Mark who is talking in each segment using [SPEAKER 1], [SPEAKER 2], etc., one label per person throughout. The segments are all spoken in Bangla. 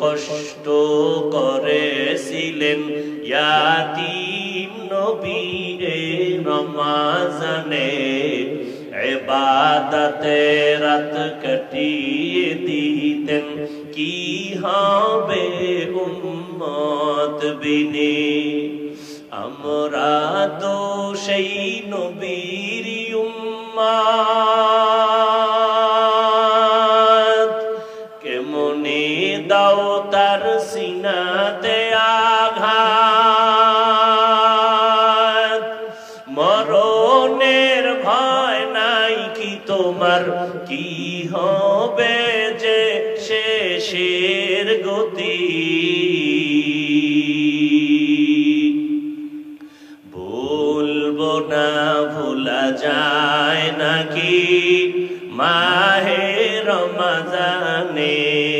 [SPEAKER 1] কষ্ট করেছিলেন। ইয়াতিম নবী রমাজানে এবাদতে রাত কাটিয়ে দিতেন। কি হবে উম্মত বিনে? আমরা তো সেই নবীর উম্মাদ সিনাতে আঘাত। মরণের ভয় নাই কি তোমার? কি হবে যে শেষের গতি? ভুলবো না, ভোলা যায় নাকি? মাহে রমাজানের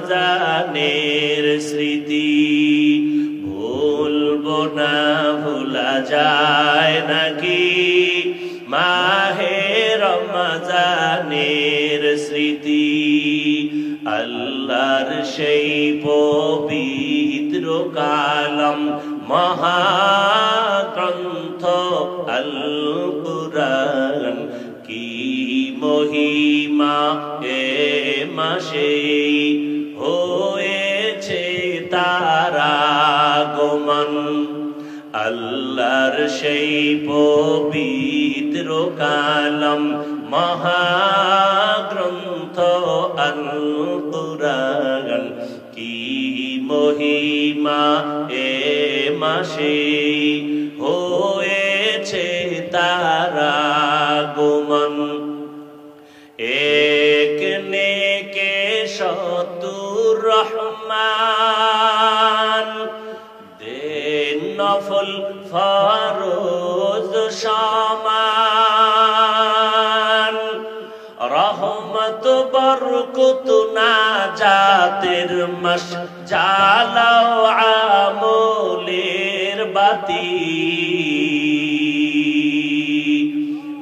[SPEAKER 1] রমাজানের স্মৃতি। ভুলবো না, ভোলা যায় নাকি? মাহে রমাজানের স্মৃতি, আল্লাহর সেই পবিত্র কালম মহাগ্রন্থ আল কি মহিমা এ মাসে হয়েছে তারা গমন আল্লাহর সেই পবিত্র কালম মহাগ্রন্থ আল কুরআন কি মহিমা এ মাসে হয়েছে তারা রহমান দেন নফল ফরোজ সমান। রহমত বরকত না জাতের মাস, জালাও আমলের বাতি।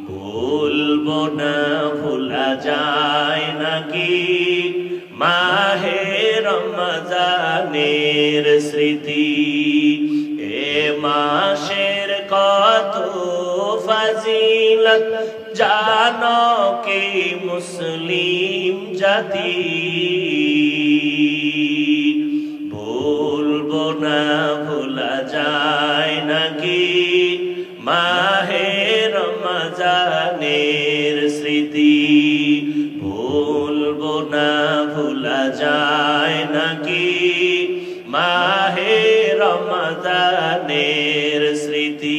[SPEAKER 1] ভুলবো না রমজানের স্মৃতি। এ মাসের কত ফজিলত, জানো কে মুসলিম জাতি? ভুলবো না, ভোলা যায় নাকি মাহে রমজানের স্মৃতি ভুলবো মাহে রমজানের স্মৃতি